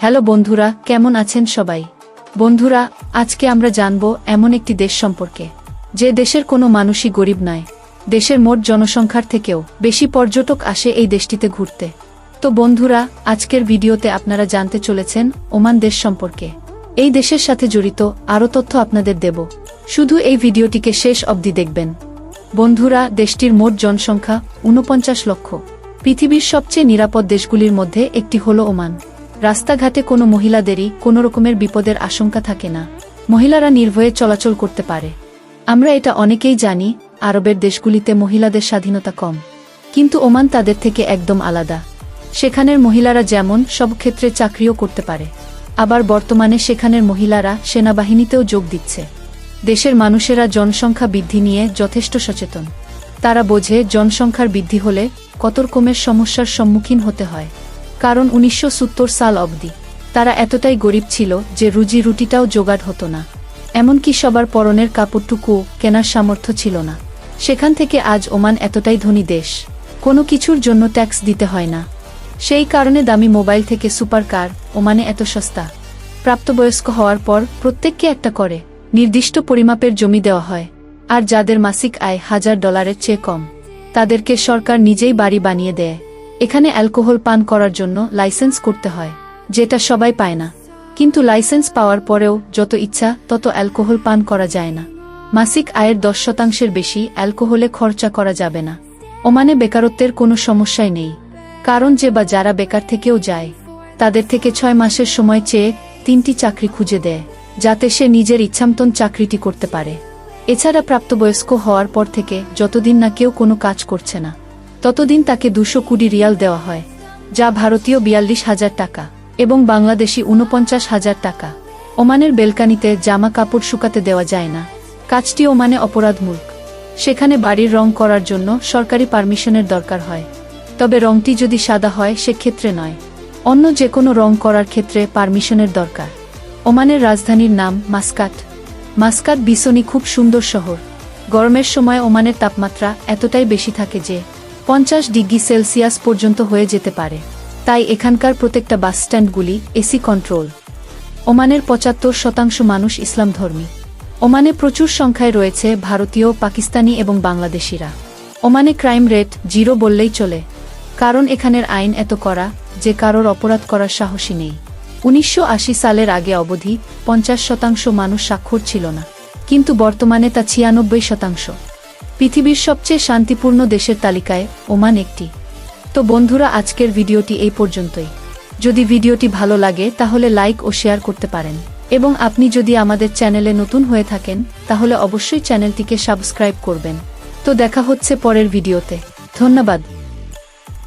Hello বন্ধুরা, কেমন আছেন সবাই? বন্ধুরা, আজকে আমরা জানব এমন একটি দেশ সম্পর্কে। যে দেশের কোনো মানুষই গরিব নয়। দেশের মোট জনসংখ্যার থেকেও বেশি পর্যটক আসে এই দেশটিতে ঘুরতে। তো বন্ধুরা, আজকের ভিডিওতে আপনারা জানতে চলেছেন ওমান দেশ সম্পর্কে। এই দেশের সাথে জড়িত আরও তথ্য আপনাদের দেব। শুধু এই ভিডিওটিকে শেষ অবধি দেখবেন। বন্ধুরা, দেশটির মোট জনসংখ্যা ঊনপঞ্চাশ লক্ষ। পৃথিবীর সবচেয়ে নিরাপদ দেশগুলির মধ্যে একটি হল ওমান। রাস্তাঘাটে কোনো মহিলাদেরই কোনো রকমের বিপদের আশঙ্কা থাকে না। মহিলারা নির্ভয়ে চলাচল করতে পারে। আমরা এটা অনেকেই জানি, আরবের দেশগুলিতে মহিলাদের স্বাধীনতা কম। কিন্তু ওমান তাদের থেকে একদম আলাদা। সেখানের মহিলারা যেমন সব ক্ষেত্রে চাকরিও করতে পারে। আবার বর্তমানে সেখানের মহিলারা সেনাবাহিনীতেও যোগ দিচ্ছে। দেশের মানুষেরা জনসংখ্যা বৃদ্ধি নিয়ে যথেষ্ট সচেতন। তারা বোঝে জনসংখ্যার বৃদ্ধি হলে কত রকমের সমস্যার সম্মুখীন হতে হয়। কারণ উনিশশো সত্তর সাল অবধি তারা এতটাই গরিব ছিল যে রুজি রুটিটাও জোগাড় হতো না। এমনকি সবার পরনের কাপড়টুকুও কেনার সামর্থ্য ছিল না। সেখান থেকে আজ ওমান এতটাই ধনী দেশ। কোনো কিছুর জন্য ট্যাক্স দিতে হয় না। সেই কারণে দামি মোবাইল থেকে সুপার কার ওমানে এত সস্তা। প্রাপ্তবয়স্ক হওয়ার পর প্রত্যেককে একটা করে। নির্দিষ্ট পরিমাপের জমি দেওয়া হয়, আর যাদের মাসিক আয় হাজার ডলারের চেয়ে কম, তাদেরকে সরকার নিজেই বাড়ি বানিয়ে দেয়। এখানে অ্যালকোহল পান করার জন্য লাইসেন্স করতে হয়, যেটা সবাই পায় না। কিন্তু লাইসেন্স পাওয়ার পরেও যত ইচ্ছা তত অ্যালকোহল পান করা যায় না। মাসিক আয়ের দশ শতাংশের বেশি অ্যালকোহলে খরচা করা যাবে না। ওমানে বেকারত্বের কোনো সমস্যাই নেই, কারণ যে বা যারা বেকার থেকেও যায়, তাদের থেকে ছয় মাসের সময় চেয়ে তিনটি চাকরি খুঁজে দেয়। যাতে সে নিজের ইচ্ছামতন চাকরিটি করতে পারে। এছাড়া প্রাপ্তবয়স্ক হওয়ার পর থেকে যতদিন না কেউ কোনো কাজ করছে না, ততদিন তাকে দুশো কুড়ি রিয়াল দেওয়া হয়, যা ভারতীয় বিয়াল্লিশ হাজার টাকা এবং বাংলাদেশি ঊনপঞ্চাশ হাজার টাকা। ওমানের বেলকানিতে জামা কাপড় শুকাতে দেওয়া যায় না। কাজটি ওমানে অপরাধমূলক। সেখানে বাড়ির রং করার জন্য সরকারি পারমিশনের দরকার হয়। তবে রংটি যদি সাদা হয়, সেক্ষেত্রে নয়। অন্য যে কোনো রং করার ক্ষেত্রে পারমিশনের দরকার। ওমানের রাজধানীর নাম মাস্কাট। মাস্কাট বিসনি খুব সুন্দর শহর। গরমের সময় ওমানের তাপমাত্রা এতটাই বেশি থাকে যে পঞ্চাশ ডিগ্রি সেলসিয়াস পর্যন্ত হয়ে যেতে পারে। তাই এখানকার প্রত্যেকটা বাসস্ট্যান্ডগুলি এসি কন্ট্রোল। ওমানের পঁচাত্তর শতাংশ মানুষ ইসলাম ধর্মী ওমানে প্রচুর সংখ্যায় রয়েছে ভারতীয়, পাকিস্তানি এবং বাংলাদেশিরা। ওমানে ক্রাইম রেট জিরো বললেই চলে, কারণ এখানের আইন এত করা যে কারোর অপরাধ করার সাহসী নেই। উনিশশো আশি সালের আগে অবধি পঞ্চাশ শতাংশ মানুষ স্বাক্ষর ছিল না, কিন্তু বর্তমানে তা ছিয়ানব্বই শতাংশ। পৃথিবীর সবচেয়ে শান্তিপূর্ণ দেশের তালিকায় ওমান একটি। তো বন্ধুরা, আজকের ভিডিওটি এই পর্যন্তই। যদি ভিডিওটি ভালো লাগে, তাহলে লাইক ও শেয়ার করতে পারেন। এবং আপনি যদি আমাদের চ্যানেলে নতুন হয়ে থাকেন, তাহলে অবশ্যই চ্যানেলটিকে সাবস্ক্রাইব করবেন। তো দেখা হচ্ছে পরের ভিডিওতে। ধন্যবাদ।